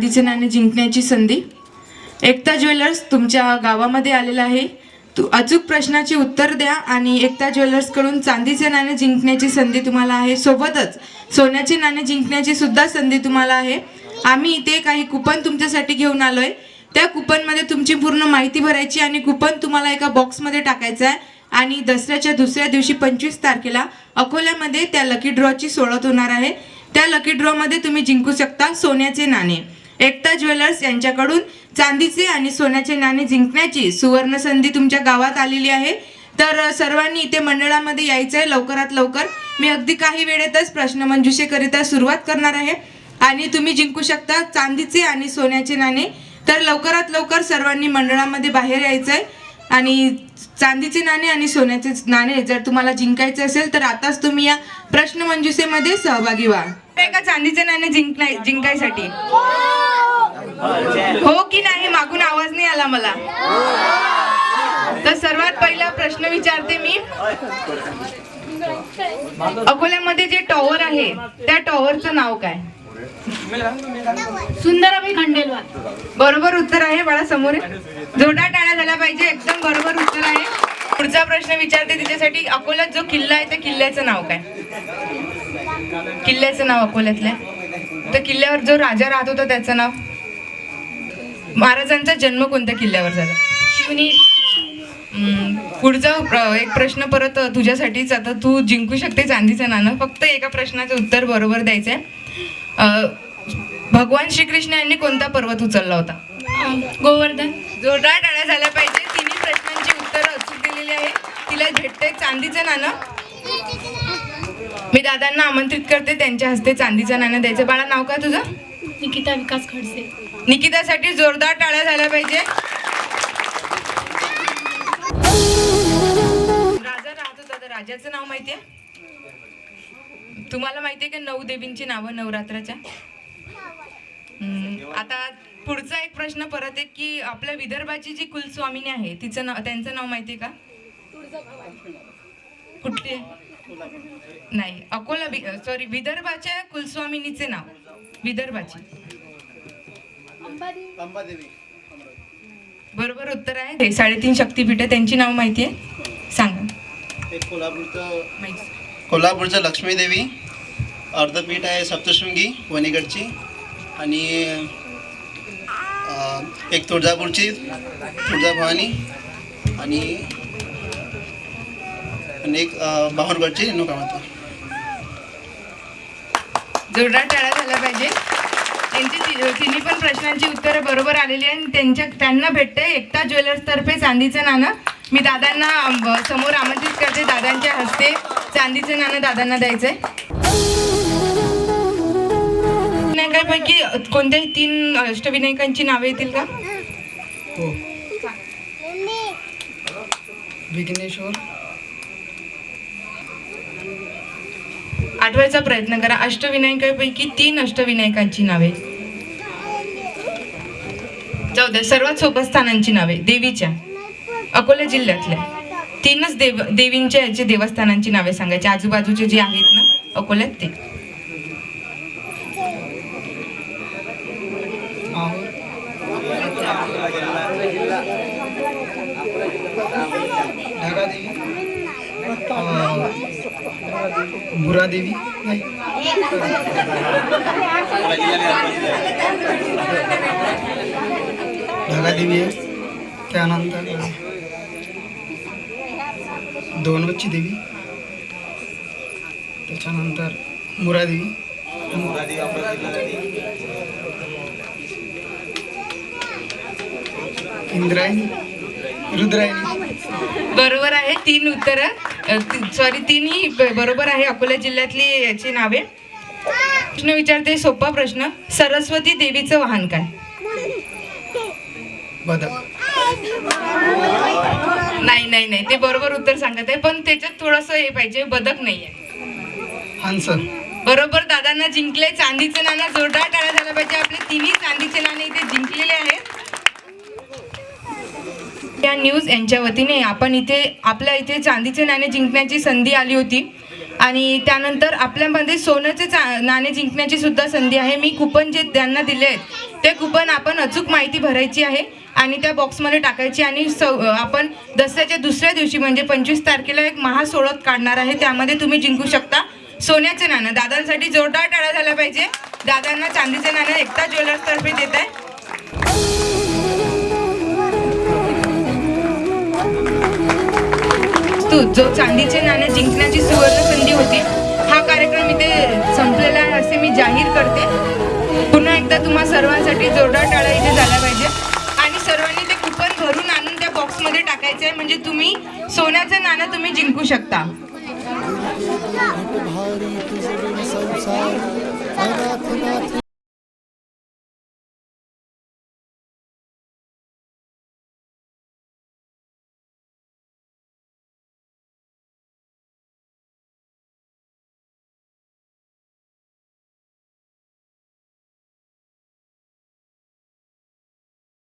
चांदीचे नाणे जिंकण्याची संधी. एकता ज्वेलर्स तुमच्या गावामध्ये आलेला आहे. तू अचूक प्रश्नाची उत्तर द्या आणि एकता ज्वेलर्सकडून चांदीचे नाणे जिंकण्याची संधी तुम्हाला आहे. सोबतच सोन्याचे नाणे जिंकण्याची सुद्धा संधी तुम्हाला आहे. आम्ही इथे काही कुपन तुमच्यासाठी घेऊन आलोय. त्या कुपनमध्ये तुमची पूर्ण माहिती भरायची आणि कुपन तुम्हाला एका बॉक्समध्ये टाकायचं आहे. आणि दसऱ्याच्या दुसऱ्या दिवशी पंचवीस तारखेला अकोल्यामध्ये त्या लकी ड्रॉची सोडत होणार आहे. त्या लकी ड्रॉमध्ये तुम्ही जिंकू शकता सोन्याचे नाणे. एकता ज्वेलर्स यांच्याकडून चांदीचे आणि सोन्याचे नाणे जिंकण्याची सुवर्ण संधी तुमच्या गावात आलेली आहे. तर सर्वांनी इथे मंडळामध्ये यायचं आहे लवकरात लवकर. मी अगदी काही वेळेतच प्रश्न मंजुषेकरिता सुरुवात करणार आहे. आणि तुम्ही जिंकू शकता चांदीचे आणि सोन्याचे नाणे. तर लवकरात लवकर सर्वांनी मंडळामध्ये बाहेर यायचं आहे आणि चांदीचे नाणे आणि सोन्याचे नाणे जर तुम्हाला जिंकायचे असेल तर आताच तुम्ही या प्रश्न मंजुषेमध्ये सहभागी व्हा. का चांदीचे नाणे जिंकण्या जिंकायसाठी. हो की नाही? मागून आवाज नाही आला मला. तर सर्वात पहिला प्रश्न विचारते मी. अकोल्यामध्ये जे टॉवर आहे त्या टॉवरचं नाव काय? सुंदराबाई खंडेलवाल. बरोबर उत्तर आहे बाळा समोर आहे. जोरदार टाळ्या झाल्या पाहिजे एकदम बरोबर उत्तर आहे. पुढचा प्रश्न विचारते तिच्यासाठी अकोल्यात जो किल्ला आहे त्या किल्ल्याचं नाव काय? किल्ल्याचं नाव अकोल्यातल्या. त्या किल्ल्यावर जो राजा राहत होता त्याचं नाव? महाराजांचा जन्म कोणत्या किल्ल्यावर झाला? शिवनी. पुढचा एक प्रश्न परत तुझ्यासाठीच. आता तू जिंकू शकते चांदीचं नाणं. फक्त एका प्रश्नाचं उत्तर बरोबर द्यायचंय. अं, भगवान श्रीकृष्ण यांनी कोणता पर्वत उचलला होता? गोवर्धन. जोरदार टाळ्या झाल्या पाहिजे. तिन्ही प्रश्नांची उत्तरं अचूक दिलेली आहे तिला भेटते चांदीचं नाणं मी दादांना आमंत्रित करते. त्यांच्या हस्ते चांदीचं नाणं द्यायचं. बाळा नाव काय तुझं? निकिता विकास खडसे. निकितासाठी जोरदार टाळ्या झाल्या पाहिजे. राजा राहत होता तर राजाचं नाव माहितीये? तुम्हाला माहितीये का नऊ देवींची नावं नवरात्राच्या? आता पुढचा एक प्रश्न परत आहे की आपल्या विदर्भाची जी कुलस्वामिनी आहे तिचं नाव त्यांचं नाव माहितीये का? कुठली? नाही अकोला सॉरी विदर्भाच्या कुलस्वामिनीचे नाव. विदर्भाची. बरोबर उत्तर आहे. हे साडेतीन शक्तीपीठ आहे त्यांची नाव माहिती आहे. सांगा. एक कोल्हापूरचं माहिती. कोल्हापूरचं लक्ष्मीदेवी अर्धपीठ आहे सप्तशृंगी वणीगडची. आणि एक तुळजापूरची तुळजाभवानी आणि आणि एक अं, बाहुरगडची रेणुकामाता जोरदार टाळा झाल्या पाहिजे. त्यांची तिन्ही पण प्रश्नांची उत्तरं बरोबर आलेली आहे आणि त्यांच्या त्यांना भेटते एकता ज्वेलर्सतर्फे चांदीचं नाणं. मी दादांना समोर आमंत्रित करते. दादांच्या हस्ते चांदीचं नाणं दादांना द्यायचं आहे विनायकांपैकी कोणत्याही तीन अष्टविनायकांची नावे येतील का? हो. विघ्नेश्वर. आठवायचा प्रयत्न करा. अष्टविनायकांपैकी तीन अष्टविनायकांची नावे. जाऊ द्या सर्वात सोपं स्थानांची नावे. देवीच्या. अकोला जिल्ह्यातल्या. तीनच देव देवींच्या याचे देवस्थानांची नावे सांगायची. आजूबाजूचे जे आहेत ना अकोल्यात ते. ढगादेवी अं, बुरादेवी नाही ढगादेवी आहे त्यानंतर दोनवची देवी त्याच्यानंतर मुरादेवी इंद्रायणी? रुद्रायणी. बरोबर आहे तीन उत्तर. सॉरी तिन्ही बरोबर आहे अकोला जिल्ह्यातली याची नावे. प्रश्न विचारते सोपा प्रश्न. सरस्वती देवीचं वाहन काय? बदक नाही नाही नाही. ते बरोबर उत्तर सांगत आहे पण त्याच्यात थोडंसं हे पाहिजे बदक नाहीये. हंस बरोबर दादांना जिंकले चांदीचे नाणं जोरदार टाळ्या झाला पाहिजे. आपले तिन्ही चांदीचे नाणे इथे जिंकलेले आहेत. या न्यूज यांच्या वतीने आपण इथे आपल्या इथे चांदीचे नाणे जिंकण्याची संधी आली होती. आणि त्यानंतर आपल्यामध्ये सोन्याचे चा नाणे जिंकण्याची सुद्धा संधी आहे. मी कुपन जे त्यांना दिले आहेत ते कुपन आपण अचूक माहिती भरायची आहे आणि त्या बॉक्समध्ये टाकायची. आणि सौ आपण दसऱ्याच्या दुसऱ्या दिवशी म्हणजे पंचवीस तारखेला एक महासोळत काढणार आहे. त्यामध्ये तुम्ही जिंकू शकता सोन्याचे नाणं. दादांसाठी जोरदार टाळा झाला पाहिजे. दादांना चांदीचे नाणं एकता ज्वेलर्स तर्फे देत आहे तू जो चांदीचे नाणे जिंकण्याची सुवर्ण संधी होती हा कार्यक्रम इथे संपलेला आहे असे मी जाहीर करते पुन्हा एकदा तुम्हा सर्वांसाठी जोरदार टाळा इथे झाला पाहिजे आणि सर्वांनी ते कुपन भरून आणून त्या बॉक्समध्ये टाकायचे आहे म्हणजे तुम्ही सोन्याचं नाणं तुम्ही जिंकू शकता भारी संसार